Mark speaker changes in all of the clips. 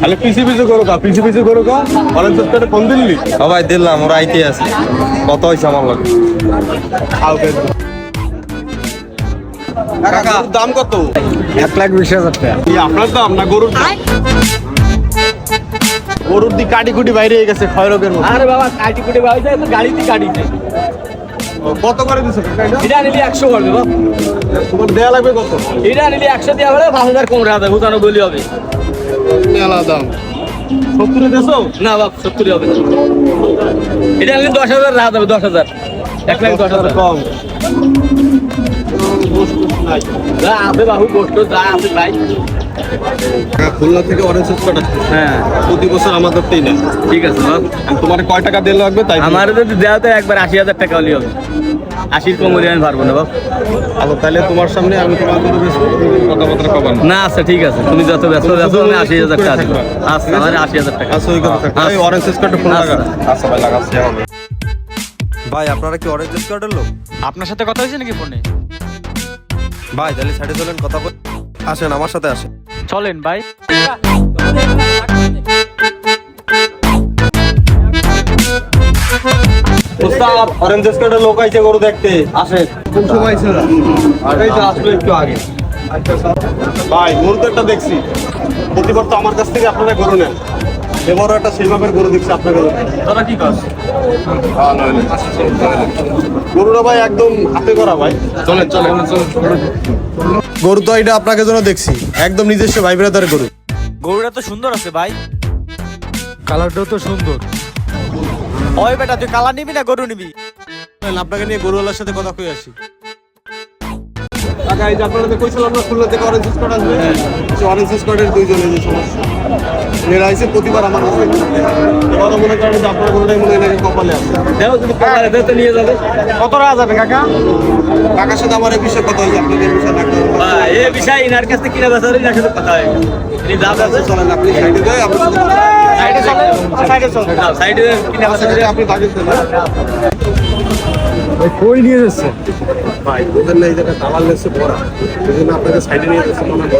Speaker 1: তাহলে পিছি পিছি করো কা পিছি পিছি করো কা করে ফোন
Speaker 2: সবাই দিলাম ওরা আইতে আছে। কত হয়েছে আমার লাগে?
Speaker 1: কাকা দাম কত?
Speaker 3: এক লাখ বিশ হাজার টাকা।
Speaker 1: আপনার দাম না গরুর দাম? গরুর দি কাটি কুটি বাইরে হয়ে গেছে ক্ষয় রোগের মতো।
Speaker 3: আরে বাবা কাটি কুটি ভাই যায় তো গাড়িতে কাটিছে।
Speaker 1: কত করে দিছে এটা?
Speaker 3: নিলে একশো করবে বাবা।
Speaker 1: তোমার দেয়া লাগবে কত?
Speaker 3: এটা নিলে একশো দেওয়া পাঁচ হাজার কম রাখা যাবে পঁচানব্বই হবে।
Speaker 1: মেলা দাম। সত্তরে দেছো?
Speaker 3: না বাপ সত্তরই হবে। এটা নিলে দশ হাজার রাখা যাবে দশ হাজার। এক লাখ দশ হাজার।
Speaker 1: কম। গোশ টোশ নাই।
Speaker 3: যা আছে বাহু গোষ্ঠ যা আছে ভাই
Speaker 1: খুলনা থেকে অরেঞ্জ
Speaker 3: হ্যাঁ।
Speaker 1: প্রতি বছর আমাদেরটাই
Speaker 3: ঠিক আছে
Speaker 1: তোমার কয় টাকা দিয়ে লাগবে তাই
Speaker 3: আমার যদি দেওয়া তো একবার আশি হাজার টাকা হলেই হবে। আশির কম হলে আমি পারব না বাপ।
Speaker 1: আচ্ছা তাহলে তোমার সামনে আমি তোমার কথাবার্তা না
Speaker 3: না আচ্ছা ঠিক আছে। তুমি যত ব্যস্ত ব্যস্ত আমি আশি হাজার টাকা আচ্ছা আমার আশি হাজার টাকা।
Speaker 1: আচ্ছা ওই কথা থাকবে
Speaker 3: আচ্ছা।
Speaker 1: এই অরেঞ্জ ফোন লাগা
Speaker 3: আচ্ছা।
Speaker 1: আচ্ছা ভাই লাগাচ্ছি আমি
Speaker 2: ভাই আপনারা কি অরেঞ্জ স্কোয়াডের লোক?
Speaker 4: আপনার সাথে কথা হয়েছে নাকি ফোনে
Speaker 2: ভাই তাহলে সাইডে চলেন কথা বল আসেন আমার সাথে আসেন।
Speaker 4: চলেন ভাই।
Speaker 2: উস্তাদ অরেঞ্জ স্কোয়াডের লোক আইছে গরু দেখতে আসেন
Speaker 1: কোন সময় ছিল
Speaker 2: এই তো আসলো একটু আগে।
Speaker 1: ভাই গরু তো একটা দেখছি। প্রতিবার তো আমার কাছ থেকে আপনারা গরু নেন। এবারও একটা সেই মাপের গরু দেখছি আপনার গরু
Speaker 3: তোরা কি কর
Speaker 1: গরুটা ভাই একদম হাতে করা ভাই। চলেন চলেন গরু তো এটা আপনাকে জন্য দেখছি। একদম নিজস্ব ভাই ব্রাদার গরু।
Speaker 4: গরুটা তো সুন্দর আছে ভাই।
Speaker 5: কালারটাও তো সুন্দর।
Speaker 4: ওই বেটা তুই কালা নিবি না গরু নিবি?
Speaker 1: আপনাকে নিয়ে গরুওয়ালার সাথে কথা কই আসি। কাকা এই যে আপনারা কইছিলাম না খুলনা থেকে অরেঞ্জ স্কট আসবে। সেই অরেঞ্জ স্কটের দুইজনে যে সমস্যা। এরা আইসে প্রতিবার আমার কাছে। এবারও মনে করেন যে আপনার মনে হয় নাকি কপালে আছে।
Speaker 3: দেও যদি কপালে দেও তো নিয়ে যাবে।
Speaker 1: কত যাবে কাকা? কাকার সাথে আমার এই বিষয়ে কথা হয়েছে আপনাদের এই বিষয়ে
Speaker 3: ভাই, এই বিষয় ইনার কাছ থেকে কিনে বেচা হলে ইনার সাথে কথা হয়
Speaker 1: আপনি সাইডে আপনার।
Speaker 3: সাইডে চলে সাইডে চলে। সাইডে কিনে
Speaker 1: আমার আপনি বাগের দেন?
Speaker 5: কই নিয়ে যাচ্ছে?
Speaker 1: ভাই বুঝেন না এই জায়গায় দালাল লেগছে ভরা। এই জন্য আপনাকে সাইডে নিয়ে যাচ্ছে মনে হয়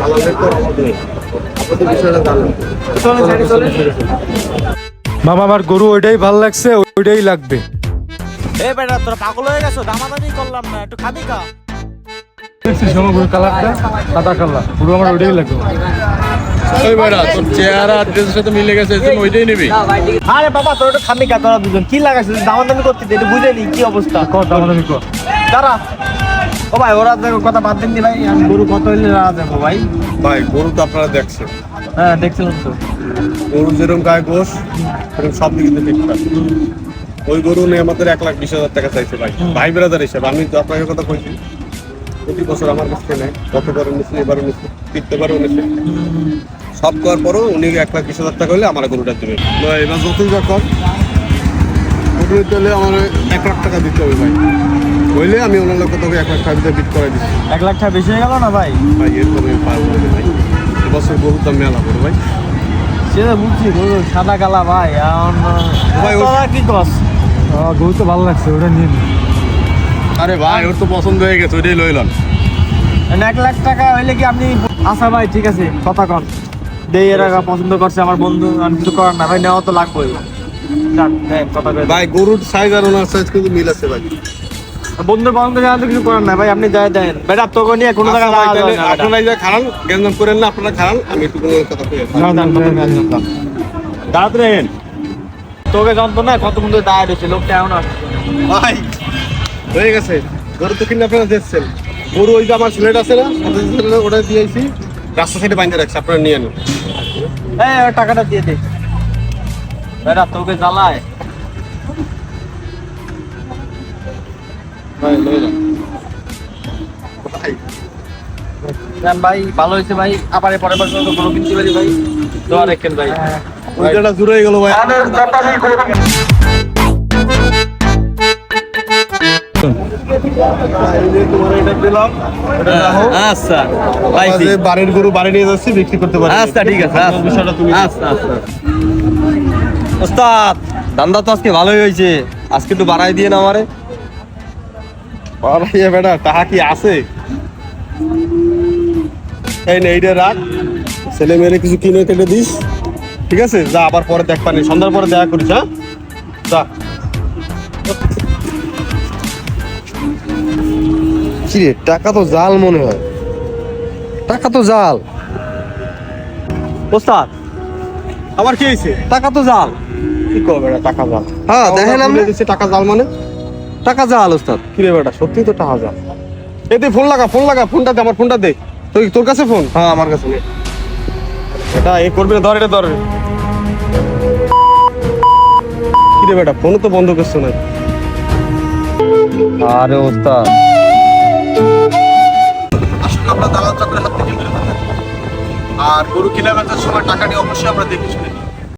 Speaker 1: দালালের তো অভাব নেই। আপনাদের বিষয়টা জানেন।
Speaker 3: চলে সাইডে চলে
Speaker 5: মামা আমার গরু ওইটাই ভালো লাগছে ওইটাই লাগবে।
Speaker 4: এই বেটা তোরা পাগল হয়ে গেছো দামাদামি করলাম না একটু খাবি কা?
Speaker 5: গরুর কালারটা সাদা কালার পুরো আমার ওইটাই লাগবে।
Speaker 1: ওই বেড়া তোর চেহারা ড্রেসের সাথে মিলে গেছে এজন্য ওইটাই নিবি।
Speaker 4: আরে বাবা তোর একটু খাবি কা তোরা দুজন কি লাগাইছিস দামাদামি করতে একটু বুঝে নি কি অবস্থা?
Speaker 5: কত দাম দামি কর।
Speaker 4: দাঁড়া। ও ভাই ওরা দেখো কথা বাদ দিন দি ভাই আমি গরু কত হইলে রাখা যাব ভাই।
Speaker 1: ভাই গরু তো আপনারা দেখছেন।
Speaker 4: হ্যাঁ দেখছিলাম তো।
Speaker 1: গরু যেরকম গায়ে গোস সেরকম সব দিক ঠিকঠাক ওই গরু নিয়ে আমাদের এক লাখ বিশ হাজার টাকা চাইছে ভাই। ভাই ব্রাদার হিসাবে আমি তো আপনাকে কথা কইছি। প্রতি বছর আমার কাছ থেকে নেয় গতবারও নিচ্ছে এবারও নিচ্ছে তৃতীয়বারও নিচ্ছে সব করার পরও উনি এক লাখ বিশ হাজার টাকা হলে আমার গরুটা দেবে। এবার যতই বা কম গরু নিতে হলে আমার এক লাখ টাকা দিতে হবে ভাই। হইলে আমি ওনার লোক তবে এক লাখ টাকা বিট করে দিচ্ছি
Speaker 4: এক লাখ টাকা বেশি হয়ে গেল না ভাই?
Speaker 1: ভাই এরকম পারব ভাই। এবছর গরুর দাম মেলা বড় ভাই।
Speaker 4: সেটা বুঝছি গরু সাদা কালা ভাই
Speaker 1: ভাই,
Speaker 4: কি কস
Speaker 5: গরু তো ভালো লাগছে ওটা নিয়ে
Speaker 1: আরে ভাই ওর তো পছন্দ হয়ে গেছে ওইটাই লইলাম।
Speaker 4: মানে এক লাখ টাকা হইলে কি আপনি আচ্ছা ভাই ঠিক আছে কথা কন। দেই এরা পছন্দ করছে আমার বন্ধু আমি কিছু করার না ভাই নেওয়া তো লাগবেই।
Speaker 1: ভাই গরুর সাইজ আর ওনার সাইজ কিন্তু মিল আছে ভাই।
Speaker 4: বন্ধুর পছন্দ জানা তো কিছু করার না ভাই আপনি যাই দেন। বেটা তোকে নিয়ে কোনো জায়গায়
Speaker 1: আচ্ছা
Speaker 4: বেটা।
Speaker 1: আপনারা যে খারান গ্যাঞ্জাম করেন না আপনারা খারান আমি একটু কোনো কথা কই।
Speaker 4: তাড়াতাড়ি আইন। তোকে জানতো না কত বন্ধু দাঁড়িয়ে রয়েছে লোকটা এমন আসছে
Speaker 1: ভাই হয়ে গেছে। গরু তো কিনে আপনারা দেখছেন গরু ওই যে আমার সিলেট আছে না ওটা দিয়েছি। রাস্তা সাইডে বাইন্ধে রাখছে আপনারা নিয়ে নিন।
Speaker 4: টাকাটা দিয়ে দে। তোকে জ্বালায়।
Speaker 1: ভাই
Speaker 4: ভালো হয়েছে ভাই। আবার পরে পরের বার কোনো কিনতে পারি ভাই? দোয়া আর ভাই।
Speaker 1: ওইটা জুড়ে হয়ে গেল ভাই।
Speaker 3: আচ্ছা
Speaker 1: বাড়ির গরু বাড়ি নিয়ে যাচ্ছি বিক্রি করতে পারি।
Speaker 3: আচ্ছা ঠিক আছে আচ্ছা।
Speaker 1: বিষয়টা তুমি
Speaker 3: আচ্ছা আচ্ছা।
Speaker 2: ওস্তাদ দান্দা তো আজকে ভালোই হয়েছে। আজকে একটু বাড়াই দিয়ে না আমারে।
Speaker 1: বাড়াইয়া বেটা টাকা কি আছে? এই নে এইটা রাখ। ছেলে মেয়েরে কিছু কিনে কেটে দিস। ঠিক আছে? যা আবার পরে দেখ পানি। সন্ধ্যার পরে দেখা করিস হ্যাঁ? যা।
Speaker 2: কিরে টাকা তো জাল মনে হয়। টাকা তো জাল।
Speaker 1: ওস্তাদ আবার কি হয়েছে?
Speaker 2: টাকা তো জাল।
Speaker 1: কি করবে এটা টাকা জাল?
Speaker 2: হ্যাঁ দেখেন
Speaker 1: আমরা
Speaker 2: আপনি।
Speaker 1: টাকা জাল মানে?
Speaker 2: টাকা জাল ওস্তাদ।
Speaker 1: কি রে বেটা সত্যি তো টাকা জাল? এ দে ফোন লাগা ফোন লাগা ফোনটা দে আমার ফোনটা দে। তুই তোর কাছে ফোন?
Speaker 2: হ্যাঁ আমার কাছে। নেই।
Speaker 1: এটা এ করবি না ধর এটা ধর। কি রে বেটা ফোন তো বন্ধ করছ না
Speaker 2: আরে ওস্তাদ।
Speaker 1: আর গরু কেনাকাটার সময় টাকা নিয়ে অবশ্যই আমরা দেখি শুনি।